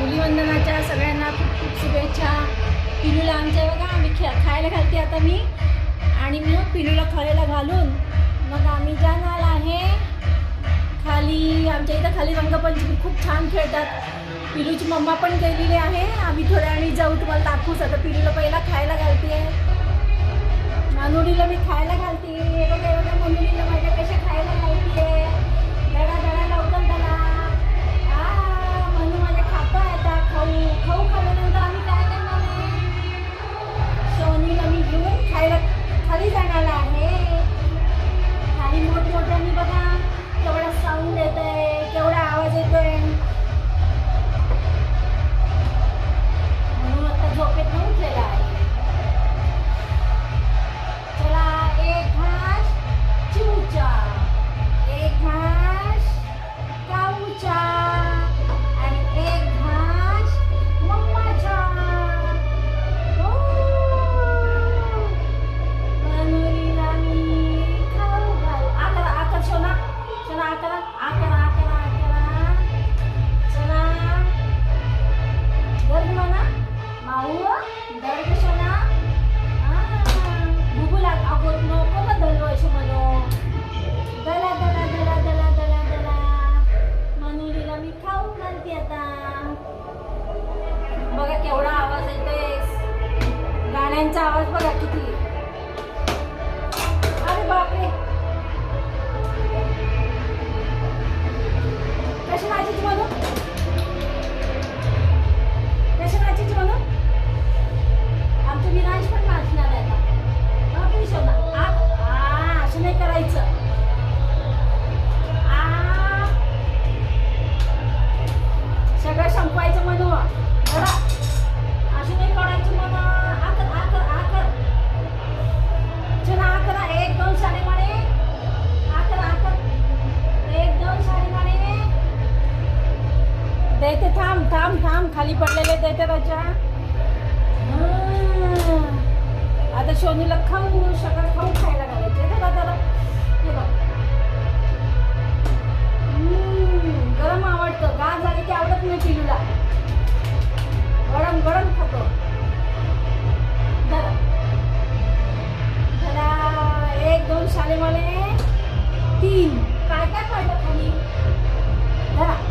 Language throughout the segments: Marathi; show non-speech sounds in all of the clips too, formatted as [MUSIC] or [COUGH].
धुलीवंदनाच्या सगळ्यांना खूप खूप शुभेच्छा. पिलूला आमच्या बघा आम्ही खे खायला घालते आता मी. आणि मग हो पिलूला खायला घालून. मग आम्ही जाणार आहे. खाली आमच्या इथं खाली रंगपंचमी खूप छान खेळतात. पिलूची मम्मा पण गेलेली आहे. आम्ही थोड्या वेळी जाऊ तुम्हाला दाखवूच आता पिलूला पहिला खायला घालते. मानुरीला मी खायला घालते. थांब थांब खाली पडलेले देते त्याच्या आता शोनीला खाऊ सगळं खाऊ खायला घालायचे. दादा गरम आवडतं. गा झाले की आवडत नाही पिलूला. गरम गरम खातो. एक दोन शाले तीन. काय काय पडलं खाली? धरा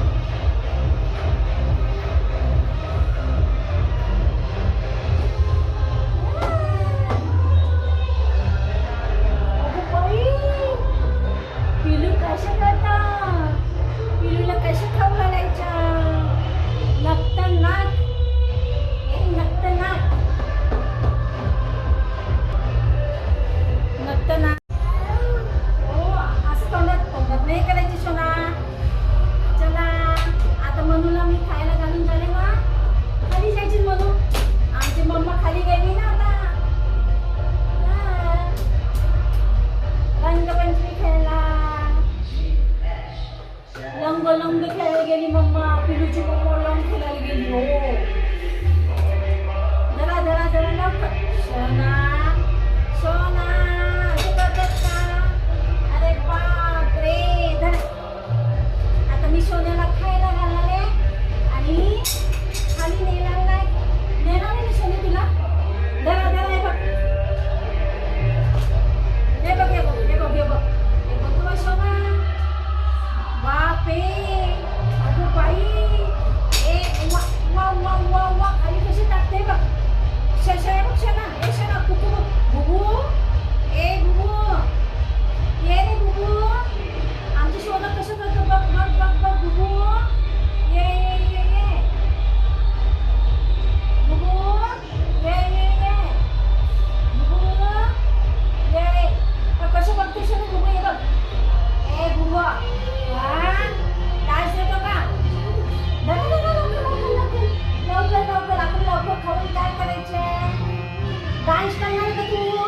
Nagkatuwa.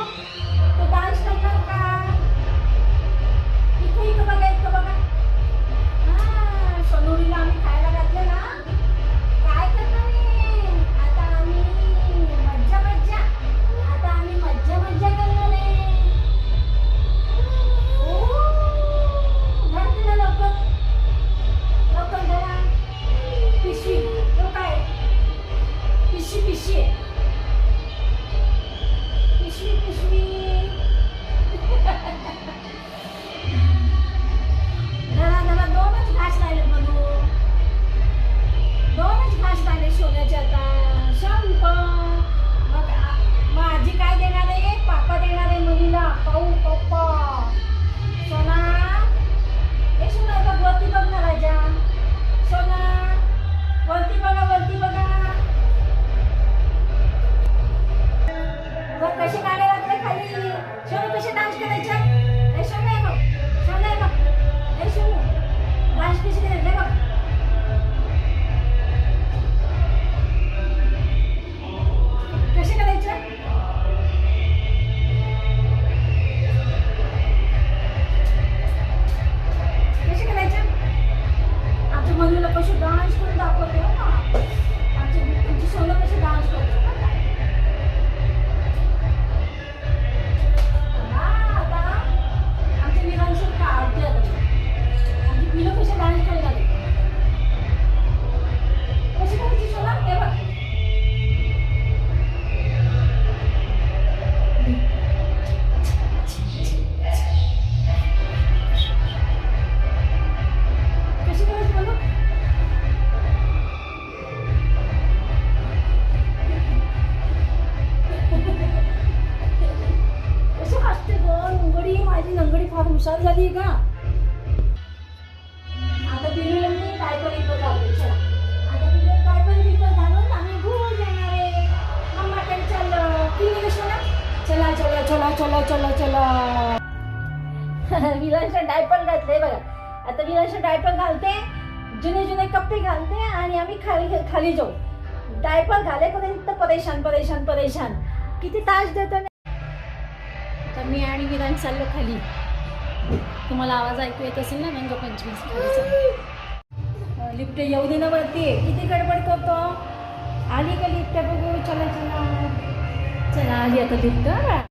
Tutaan sa mga. Ikaw yung kabagay. झाली का? आता बिरळ काय पण इथं झालं आता बिरळ आम्ही घुमून आहे. चला चला चला चला चला चला. [LAUGHS] विलांच्या डायपर घातले बघा. आता विलांच्या डायपर घालते. जुने जुने कप्पे घालते आणि आम्ही खाली खाली जाऊ. डायपर घाले पर्यंत परेशान परेशान परेशान. किती तास देतो तर मी आणि विरान चाललो खाली. तुम्हाला आवाज ऐकू येत असेल ना रंगपंचमी लिफ्ट येऊ दे ना वरती. किती गडबड करतो? आली का लिफ्ट? बघू चला चला. चला आली आता लिफ्ट.